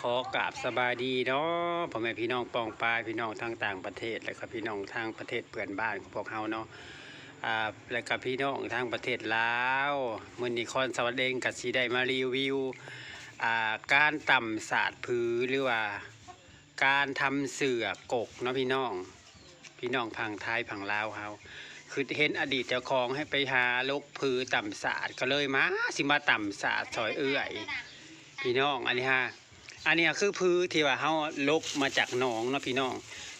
ขอกราบสบายดีเนาะพ่อแม่พี่น้องปองปายพี่น้องทางต่างประเทศ และก็พี่น้องทางประเทศเพื่อนบ้านของพวกเฮาเนาะอ่าและก็พี่น้องทางประเทศลาวมื้อนี้คอนสวัสดิ์เองก็สิได้มารีวิวอ่าการต่ำศาสตร์พื้นหรือว่า การทำเสือกกเนาะพี่น้อง พี่น้องพังไทยพังลาวเฮาคือเห็นอดีตเจ้าของให้ไปหาลกพือต่ำศาสตร์ก็เลยมาสิมาต่ำศาสตร์ซอยเอื้อย พี่น้องอันนี้ฮะ อันนี้คือพื้นที่ว่าเขาลกมาจากหนองนะพี่น้อง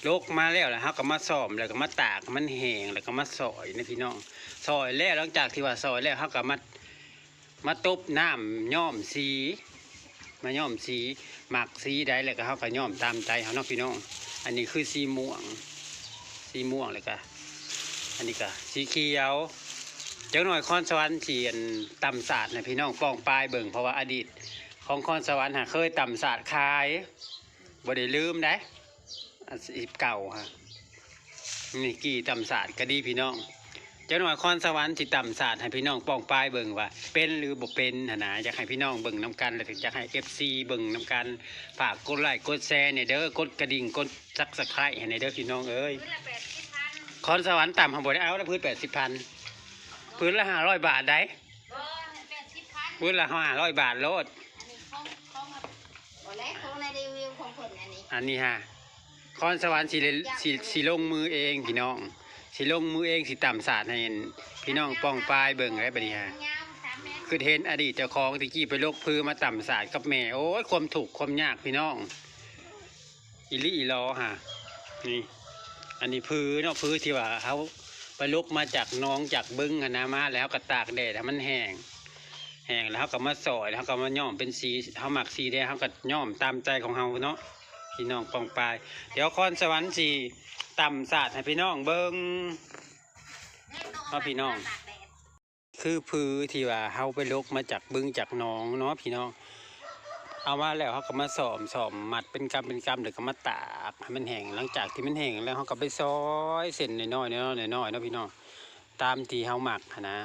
ลกมาแล้วแล้วเขาก็มาซ่อมแล้วก็มาตากมันแห้งแล้วก็มาซอยนะพี่น้องซอยแล้วหลังจากที่ว่าซอยแล้วเขาก็มามาตบน้ำย้อมสีมาย้อมสีหมักสีได้แล้วก็เขาก็ย้อมตามใจเขาเนาะพี่น้อง อันนี้คือสีม่วง สีม่วงเลยก็อันนี้ก็สีเขียวเจังหน่อยคอนสวรรค์เฉียนตำศาสตร์นะพี่น้องปองปลายเบิ่งเพราะว่าอดีต ของคอนสวรรค์หาเคยต่ำศาสตร์ขายบ่ได้ลืมได้อาชีพเก่าฮะนี่กี่ต่ำศาสตร์ก็ดีพี่น้องเจ้าหน่อยคอนสวรรค์ที่ต่ำศาสตร์ให้พี่น้องป้องปลายเบิ่งว่า เป็นหรือบ่เป็นหนนะอยากให้พี่น้องเบิ่งน้กันแล้วถึงอยากให้ FC เบิ่งน้กันฝากกดไลค์กดแชร์เนี่ยเด้อกดกระดิ่งกดซักสไครต์ให้ในเด้อพี่น้องเอ้ยพื้นละแปดสิบพันคอนสวรรค์ต่ำของบ่ได้เอาแล้วพื้น80,000พื้นละ500บาทได้เออแปดสิบพันพื้นละ500บาทโลด อันนี้ของของบ่แลของในรีวิวข องคนอันนี้อันนี้ฮะคอนสวรรค์สิเลสิสิลงมือเองพี่น้องสิลงมือเองสิต่ำศาสตร์ให้พี่น้องป้องปลายเบิ่งไรบัดนี้ฮะยาวสามเมตรคือเห็นอดีตเจ้าของตะกี้ไปลกพื้มาต่ำศาสตร์กับแม่โอ้ยความถูกข์ความยากพี่น้องอีหลิอีลอฮะนี่อันนี้พื้เนาะพื้ที่ว่าเขาไปลกมาจากหน้องจากบึงอะนะมาแล้วก็ตากแดดให้มันแห้งแห้งแล้วเขาก็มาซอยแล้วเขาก็มาย่อมเป็นสีเขาหมักสีแดงเขาก็ย่อมตามใจของเขาเนาะ พี่น้องปองปลาย เดี๋ยวคอนสวรรค์สีต่ำศาสตร์ให้พี่น้องเบิงเอาพี่น้อง คือพื้ที่ว่าเขาไปลกมาจากบึงจากหนองเนาะพี่น้อง เอามาแล้วเขาก็มาสอมสอมมัดเป็นกำเป็นกำเดี๋ยวก็มาตากให้มันแห้งหลังจากที่มันแห้งแล้วเขาก็ไปซอยเส้นน้อยๆน้อยๆน้อยๆเนาะพี่น้องตามที่เขาหมักนะ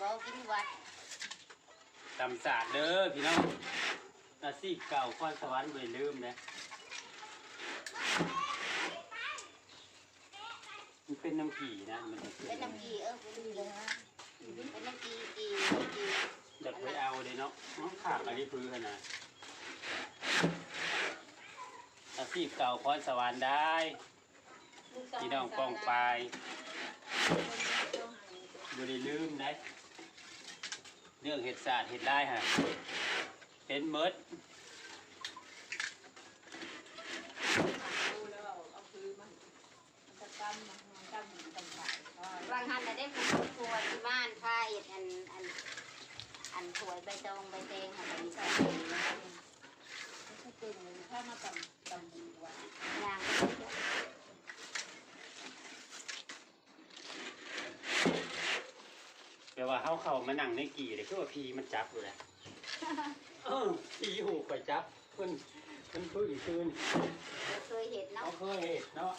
บ่กินวัด ตำศาสตร์เด้อพี่น้องอาชีพเก่าข้อนสวรรค์ไม่ลืมนะมันเป็นน้ำผีนะมันเป็นน้ำกีเออเป็นดีเลยฮะเป็นน้ำกีกีกีอยากไปเอาเลยเนาะน้องขาดอะไรพื้นนะอาชีพเก่าข้อนสวรรค์ได้พี่น้องกองไปลายบ่ได้ลืมนะ เรื่องเห็ดศาสตร์เห็ดได้ฮะเห็นเมิดบางท่านน่ะได้ผู้ครัวที่บ้านพาเอ็ดอันอันอันถวยใบตองใบแดงค่ะแบบนี้ใส่ถ้ามาต่ำต่ำดีกว่ายางก็ได้เยอะ แปล ว่าเขาเข้ามานั่งในกี่เลยคือว่าพีมันจับอยู่แหละเออพีหูไปจับเพิ่นเพิ่นพึ่งคืนเราเคยเห็นเขาเนาะเคยเห็ดเนาะ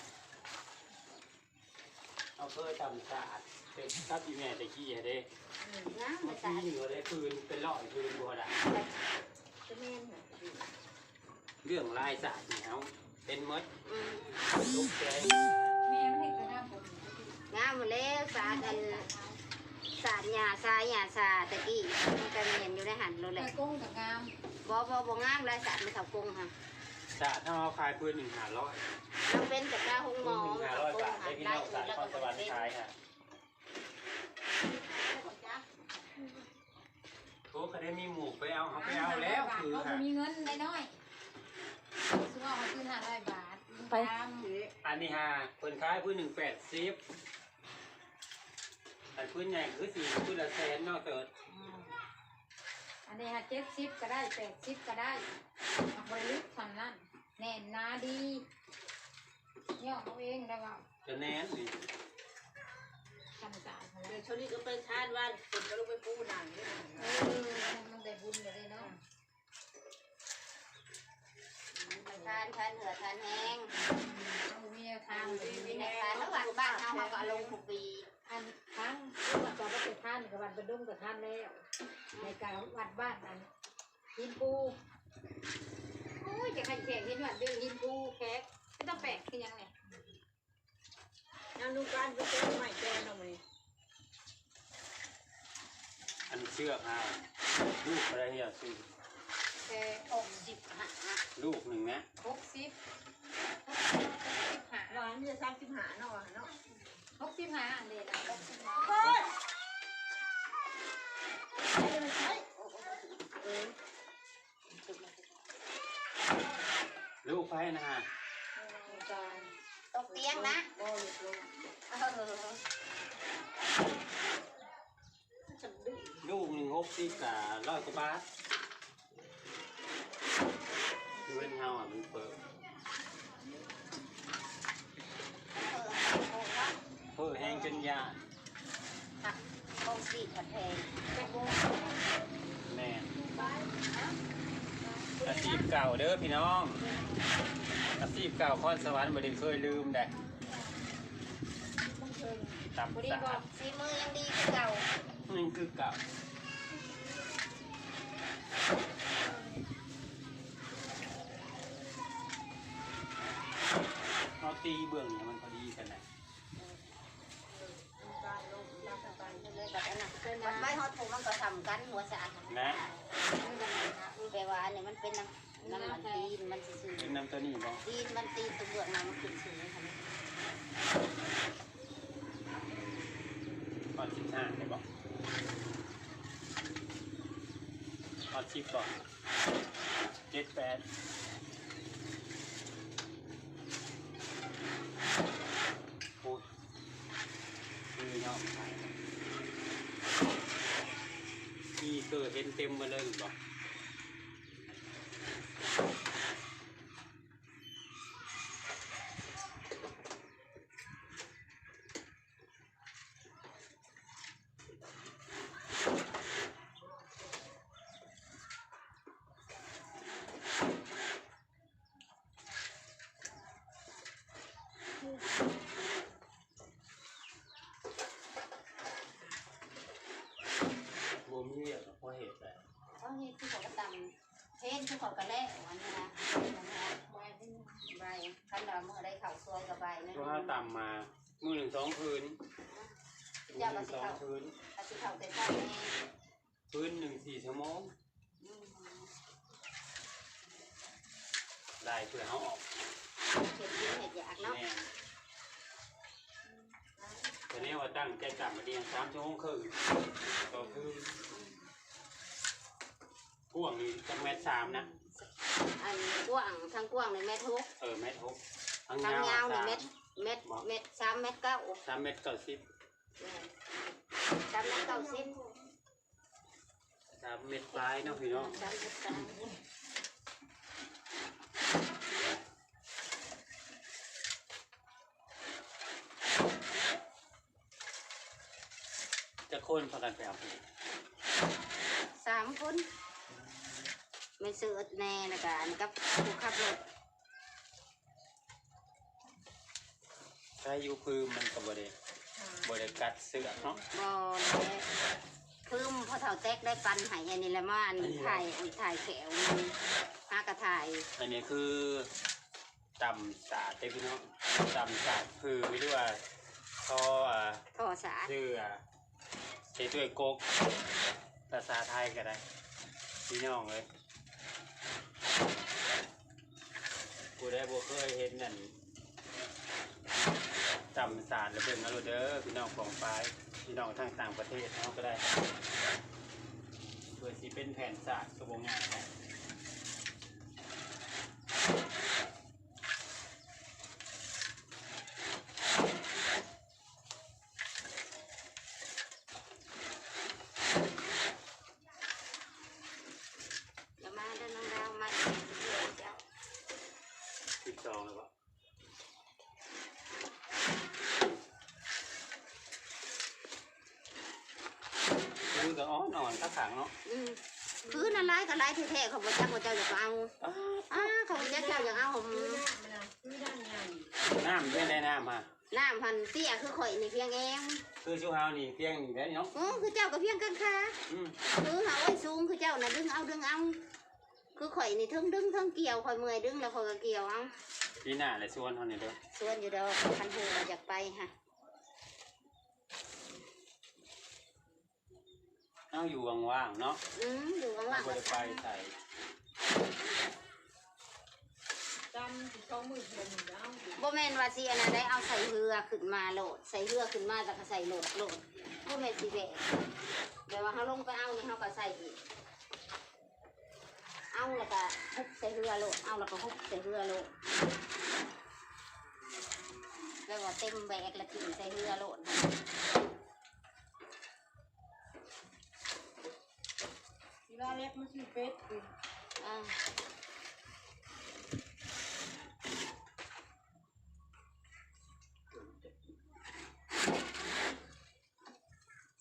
เขาเคยทำสะอาดเป็นทับอีแม่ตะกี้เด้นะเมื่มาอใส่กี้อยู่ได้ปืนเป็นร้อยปืนบัวดาจะแม่นเรื่องลายสาดนี่เขาเป็นมดอืมลูกแกงงามหมดแล้วสาดอัน สาดหญ้าทรายหญ้าซาตะกี้มันก็เห็นอยู่ในหันเลยแหละกุ้งกับงามบ่บ่บ่งามเลยสาดไม่เท่ากงค่ะสาดถ้าเราขายปืนหนึ่งหาร้อยเราเป็นกับก้าหงหมปืนอหนึ่งหาร้อยบาทได้พี่น้องสาดคอนสวรรค์ขายค่ะโอ้เขาได้มีหมูไปเอาเขาไปเอาแล้วคือเขาค่ะมีเงินได้น้อยซื้อเอาเขาซื้อห้าร้อยบาทไปอันนี้ฮะคนขายปืนหนึ่งแปดสิบ อันปืนใหญ่คือสี่ปืนละแสนเนอกเติร์ดอันนี้ฮะเจ็ดสิบก็ได้แปดสิบก็ได้บริลุกทำนั่นแน่นหนาดีย่อเอาเองได้ว่าจะแน่นนี่ทำสารเดี๋ยวช่วงนี้ก็เป็นชาติว่าคนก็ลงไปปูหนังด้วยนะเออมันได้บุญเลยเนาะทานทานเหือทานแห้งเอาเมียทางมีในทานแล้วบ้านบ้านเฮาเขาก็เอาลงทุกปี อันทั้งว่าจะไปทานกับวัดบรรดุงกับท่านแล้วในการวัดบ้านนั้นหินปูโอ้ยจะขันแขกหินวัดเรื่องหินปูแขกไม่ต้องแปลกที่ยังไงนั่งดูการไปเจอใหม่แกนเอามานี่อันเชือกฮะลูกอะไรเนี่ยซื้อแค่หกสิบห้าลูกหนึ่งนะหกสิบหกสิบห้าร้านจะสามสิบหาเนาะเนาะ หกสิบห้าอันเดียวนะหกสิบห้าเฮ้ยเออลูกไฟนะฮะจานตกเตียงนะบ่หลุดลงเออฉันดื้อลูกหนึ่งหกสิบกับร้อยกว่าบาทคือเป็นเฮาอะมันเปิด เออโอ้โห เพื่ อแห้งจนยาหักโคงสีกระแทงเป็นโมแม่นอาชีพเก่าเด้อพี่น้องอาชีพเก่าคอนสวรรค์บ่ได้เคยลืมได้ตับพอดีสะบออากดสีมือยังดีคือเก่านี่คือเก่าเอาตีเบื้องเนี่ยมันพอดีกันนะ ดูการลงรักกันไป เลยแบบนั้นนะมันไม่ฮอตผูมันก็ทำกันหัวสะอาดนะแปลว่าอันนี้มันเป็นน้ำน้ำมันตีนมันซื่อเป็นน้ำตัวนี้บ่ๆตีนมันตีนตัวเบือกน้ำมันขึ้นสูงค่ะก่อนสิบห้าได้บ่ก่อนสิบก่อนเจ็ดแปดโอ้ยคือยอมขา อีเกิเห็นเต็มมาเลยหรือเปล่าวมเรียก เพราะเหตุอะไรเพราะนี่ที่เขาก็ตำเพนที่เขาก็แล้วอันนี้นะใบใบขั้นดำเมื่อได้เข่าซอยกับใบนั่นก็ห้าต่ำมามือหนึ่งสองพื้นมือเจ้าหก็นึ่งสิสองเข่าพื้นก็สิเข่าแต่เช้าเองพื้นหนึ่งสี่ชั่วโมงอืมได้เพื่อเขาออกเห็ดกินเห็ดอยากเนาะแน่แต่เนี้ว่าตั้งใจกลับมาเรียนสามชั่วโมงครึ่งต่อคืน พ่วงนี่จังแมตรสามนะ อันกว้างทางกว้างในเม็ดทุกเออเมตรหกทั้งทางยาวยาวในสามเม็ดเม็ดเม็ดสามเม็ดเก้าสามเมตรเก้าสิบสามเม็ดเก้าสิบสามเมตรปลายเนาะพี่น้องสามเม็ดสามจะโค่นพากันไปเอาไปสามคน ไม่ซื้อแน่นะกันกับผู้ขับรถถ้าอยู่พื้นมันก็บ่ได้บ่ได้กัดเสือกเนาะบอเลยคือพอเท่าแตกได้ปันใหายอันนี้แหละมาอันถ่ายอันถ่ายแขวมันหากระถ่ายอันนี้คือตำสาดเด้อพี่น้องตำสาดคือไม่รู้ว่าทออ่าท่อสาดชื่ออ่าเจด้วยกกภาษาไทยก็ได้พี่น้องเลย กูได้บ่เคยเห็นนั่นจำสาดแล้วเบิดนะลูกเด้อพี่น้องของปลายพี่น้องทางต่างประเทศเขาก็ได้เพื่อสิเป็นแผ่นสาดกระบงงานนะ อย่ามาเด้อน้องดาวมาเจ้า สิบสองแล้วก็คือก็อ๋อนอน ข้างขังเนาะอืมคือนั่นร้ายก็ร้ายแท้ๆเขาบอกจักว่าเจ้าอยากเอาอ้าเขาบอกจักเจ้าอยากเอาผมคือหน้ามันนะคือด้านใหญ่น้ำไม่ได้น้ำมาน้ำพันเตี้ยคือข่อยนี่เพียงเองคือชูเฮานี่เพียงนี่ได้เนาะอือคือเจ้าก็เพียงกังคาอืมคือหาไว้สูงคือเจ้าน่ะดึงเอาดึงเอาคือข่อยนี่เทั้งดึงเทั้งเกี่ยวข่อยเมื่อยดึงแล้วข่อยก็เกี่ยวเอาปีหน้าเลยชวนเฮานี่เด้อส่วนอยู่ดอกคันหูเราอยากไปฮะ เอาอยู่ว่างๆเนาะอืมอยู่ข้างล่างบ่ได้ไปใส่จำสิสองมือเพิ่นแล้วบ่แม่นว่าสิอันนั้นได้เอาใส่เรือขึ้นมาโหลด ใส่เรือขึ้นมาแล้วก็ใส่โหลดโหลดบ่แม่นสิแบกเดี๋ยวว่าเขาลงไปเอานี่เขาก็ใส่อีกเอาแล้วก็ฮุบใส่เรือโหลดเอาแล้วก็ฮุบใส่เรือโหลดแล้วว่าเต็มแบกแล้วทิ้งใส่เรือโหลด ทีละเล็กมันสิเป็ดคืออ่า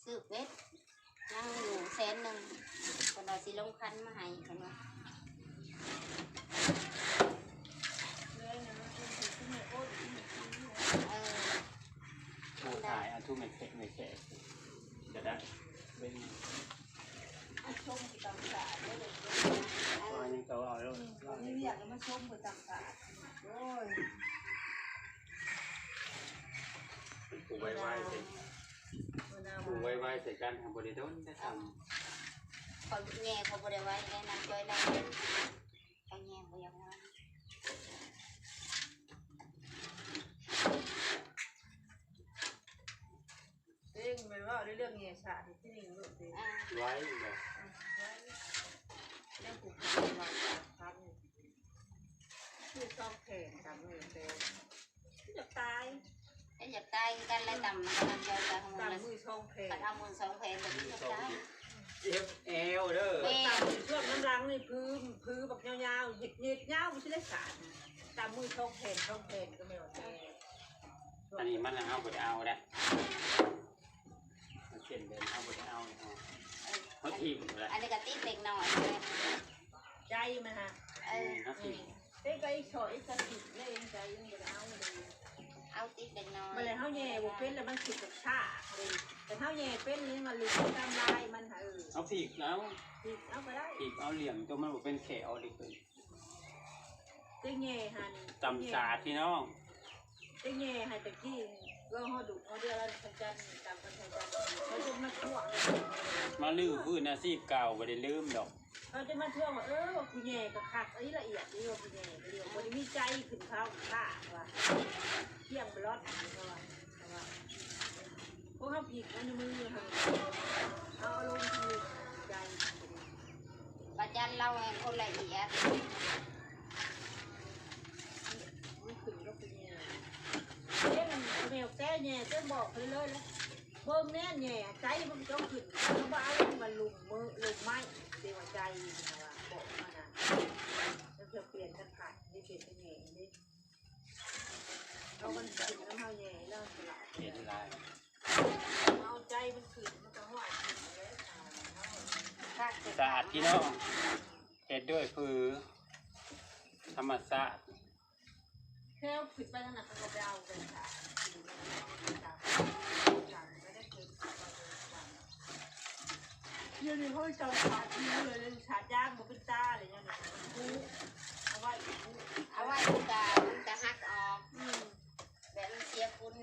ซื้อเป็ดนั่งอยู่แสนหนึ่ งคนเราสิลงคันมาให้คนาเลยนะมันเป็นสิที่ไม่โอ้ยเออผู้ขายเอากไม่แข็จะได้เป็นมันชมสิตำสาดได้เลยอันนี้เขาเอาแล้วนี่เรียกแล้วมันชมบ่ตำสาดโอ้ยปลูกไว้ไว้ใส่มะนาวปลูกไว้ไว้ใส่กันทำบริโดนได้ทเขาแง่เขาบริไว้ได้นางจ้อยได้เขาแง่บ่อยังว่าเอ้ยมันว่าเรื่องเงี้ยสาดที่นี่ลูกเด้อ่าำไว้เลย เรื่องปลูกผักเราครับคือต้องแข่งกันเลยเด้จะตายไอ้อยากตายกันแล้วต่ำนะนางจ้อยกันขอตามมือช่องแข่งปัดเอามือสองแผ่นแบบนี้จะตายเอฟเอลเด้อม่ตามช่วงน้ำล้างนี่พื้นพื้นแบบยาวๆหยิบหยิบยาวไม่ใช่ได้สารตามมือช่องแข่งช่องแข่งก็ไม่ว่าแอันนี้มันเอาไดเอาได้เขียนเดินเอาไดเอาเอา เขาทีมเลยอันนี้ก็ติดเล็กน้อยเลยใจมันฮะเออเขาทีมเอ้ยไปฉอยสติเลยเองใจยังไม่ได้เอาเลยเอาติดเล็กน้อยมันเลยเท้าแย่บุเป็นแล้วมันขิดกับชาเลยแต่เท้าแย่เป็นนี่มันหลุดตามลายมันเออเอาผีกแล้วผิดเอาไปได้ผีกเอาเหลี่ยมตัวมันบอกเป็นแขวดิคือเจ๊แย่หันจำสาพี่น้องเจ๊แย่หันตะกี้ เราหอดุเขาเดียวเราทำจันตามกันทำจันเขาจะมาทั่วมาลื้อพื้นอาชีพเก่าบ่ได้ลืมดอก เขาจะมาทั่วว่าเออว่าคุณแย่กับคักไอ้ละเอียดนี่ว่าคุณแย่เดียวมันมีใจขึ้นเขาฆ่าว่าเที่ยงบล็อตเขาว่าเขาว่าพวกเขาผิดมันมือเขาเอาลงคือใจประจันเราแห่งคนละเอียด มันขึ้นก็เป็นแย่เจ๊มันแม วแต่แย่เจ๊บอกเขาเลยแล้วเบิ่งแน่แย่ใจมันต้องขึ้นเขาบ้ามันลุมมือลุมไม้เดี๋ยวใจนะว่าบอกมานะแล้วเธอเปลี่ยนกันขาดนี่เปลี่ยนเป็นแย่นี่เอามันขึ้นน้ำเฮาแย่แล้วสลับเห็นลายเอาใจมันขึ้นมันก็หวานขึ้นเลยคักสะอาดพี่น้องเฮ็ดด้วยพือธรรมชาติแค่ขึ้นไปนั่นน่ะเขาก็ไปเอาไปค่ะ เดี๋ยวนี้เขาจำขาดที่เลยเลยขาดย่างมันเป็นตาอะไรอย่างเงี้ยกูเอาไว้กูเอาไว้มันจะมันจะหักออกอืมแบบมันเสียคุณ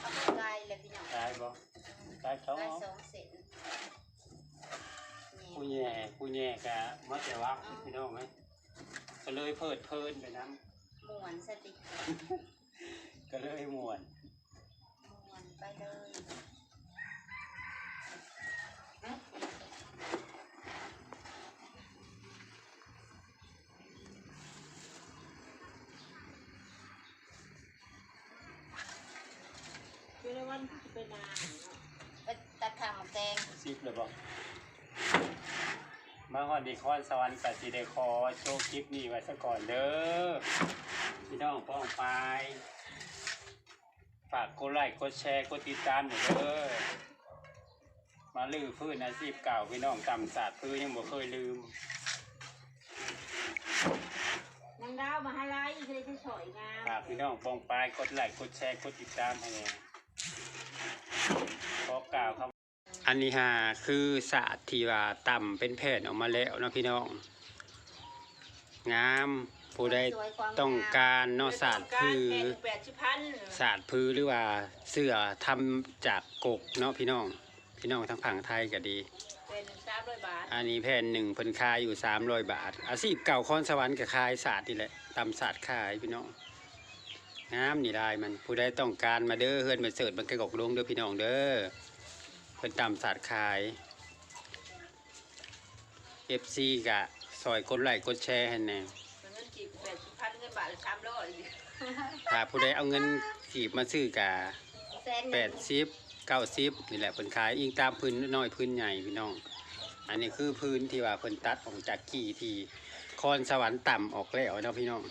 เอาไปไกลเลยพี่น้องตายบ่ตายท้องไกลสองเซน ผู้แย่ผู้แย่กะมาแต่ว่าพี่น้องไหมก็เลยเพิดเพลินไปน้หมวนสติกำก็เลยม่วนหมวนไปเลยเอ๊ะเป็นวันที่เป็นนาน ไปตัดข้าวหมกแดงซิบเลยบ่ มาฮอดดีคอนสวรรค์กับสีเดคอโชว์คลิปนี้ไว้ซะก่อนเด้อพี่น้องป้องไปฝากกดไลค์กดแชร์กดติดตามหน่อยเด้อมาลือพื้นอาชีพเก่าพี่น้องตำศาสตร์พื้นยังบ่เคยลืมนางดาวมาฮาไลอีกเลยจะสวยงามฝากพี่น้องปองปลายกดไลค์กดแชร์กดติดตามให้แน่ขอกล่าวครับ อันนี้ฮะคือศาสตร์ที่ว่าต่ำเป็นแผ่นออกมาแล้วเนาะพี่น้อง งามผู้ใดต้องการเนาะศาสตร์คือแปดสิบพันศาสตร์พื้หรือว่าเสื้อทำจากกกเนาะพี่น้อง พี่น้องทั้งฝั่งไทยก็ดีเป็นสามร้อยบาทอันนี้แผ่นหนึ่งเพิ่นขายอยู่สามร้อยบาท อาชีพเก่าคอนสวรรค์กับขายศาสตร์นี่แหละตำศาสตร์ขายพี่น้องงามนี่ได้มันผู้ใดต้องการมาเด้อเฮือนมาเสิร์ชมันกระกกลงเด้อพี่น้องเด้อ เพิ่นตำศาสตร์ขาย FC กะซอยกดไลค์กดแชร์ให้แน่เงินจีบแปดสิบพันเงินบาทละสามร้อยถ้าผู้ใดเอาเงินกีบมาซื้อกะแสนหแปนึ่ดงสิบเก้าสิบนี่แหละเพิ่นขายอิงตามพื้นน้อยพื้นใหญ่พี่น้อง อันนี้คือพื้นที่ว่าเพิ่นตัดออกจากกี่ที่คอนสวรรค์ต่ำออกแล้วเนาะพี่น้อง